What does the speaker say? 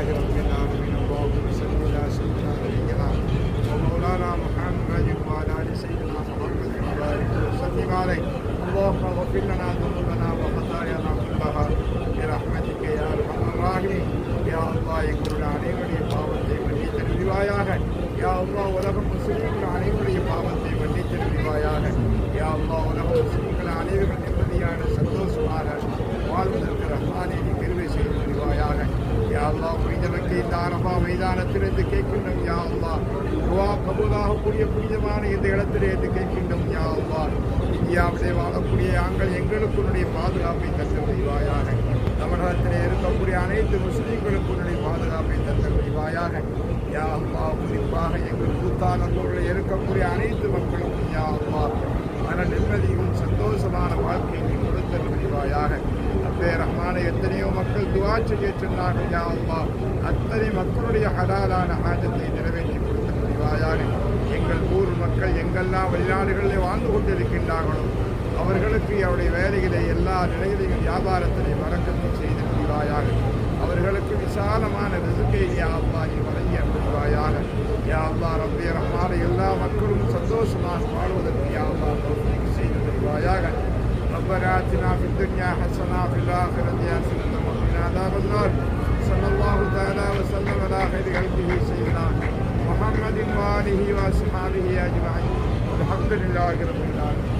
لله رب العالمين اللهم صل على سيدنا نبينا ومولانا محمد وعلى آل سيدنا محمد وبارك وسلم عليه اللهم اغفر لنا ذنوبنا وخطايانا كلها برحمتك يا أرحم الراحمين. يا الله يكون علينا பாவத்தை மன்னித்து நிவாயாக யா அல்லா உலக முஸ்லீம்கள் அனைவருடைய பாவத்தை மன்னித்து நிவாயாக யா அல்லா உலக முஸ்லீம்கள் அனைவருடைய அரபா மைதானத்திலிருந்து கேட்கின்றோம் யா அல்லா துவா கபூலாக கூடிய புனிதமான இந்த இடத்திலிருந்து கேட்கின்றோம் யா அல்லா இந்தியாவிலே வாழக்கூடிய ஆண்கள் எங்களுக்குடைய பாதுகாப்பை தந்து முடிவாயாக தமிழகத்திலே இருக்கக்கூடிய அனைத்து முஸ்லீம்களுக்குடைய பாதுகாப்பை தந்து முடிவாயாக யா அல்லா குறிப்பாக எங்கள் கூத்தானந்தோடு இருக்கக்கூடிய அனைத்து மக்களுக்கும் யா அல்லா மன நிம்மதியும் சந்தோஷமான வாழ்க்கையை நீ கொடுத்தல் முடிவாயாக அப்பே ரஹ்மான எத்தனையோ மக்கள் துவாச்சு கேட்டிருந்தார்கள் சொன்னார்கள் யா அல்லா அத்தனை மக்களுடைய ஹலாலான ஆஜத்தை நிறைவேற்றி கொடுத்த முடிவாயாக எங்கள் ஊர் மக்கள் எங்கெல்லாம் வெளிநாடுகளிலே வாழ்ந்து கொண்டிருக்கின்றார்களோ அவர்களுக்கு அவருடைய வேலைகளை எல்லா நிலையிலையும் வியாபாரத்திலே வழக்கத்தை செய்து முடிவாயாக அவர்களுக்கு விசாலமான ரிசுக்கை யா அல்லா நீ வழங்கிய முடிவாயாக யா அல்லா ரப்பே ரஹ்மான எல்லா மக்களும் சந்தோஷமாக வாழ்வதற்கு யா அல்லா தௌஃபீக் செய்து முடிவாயாக ربنا آتنا في الدنيا حسنة وفي الآخرة حسنة وقنا عذاب النار صلى الله تعالى وسلم على خير خلقه سيدنا محمد وآله وأصحابه أجمعين والحمد لله رب العالمين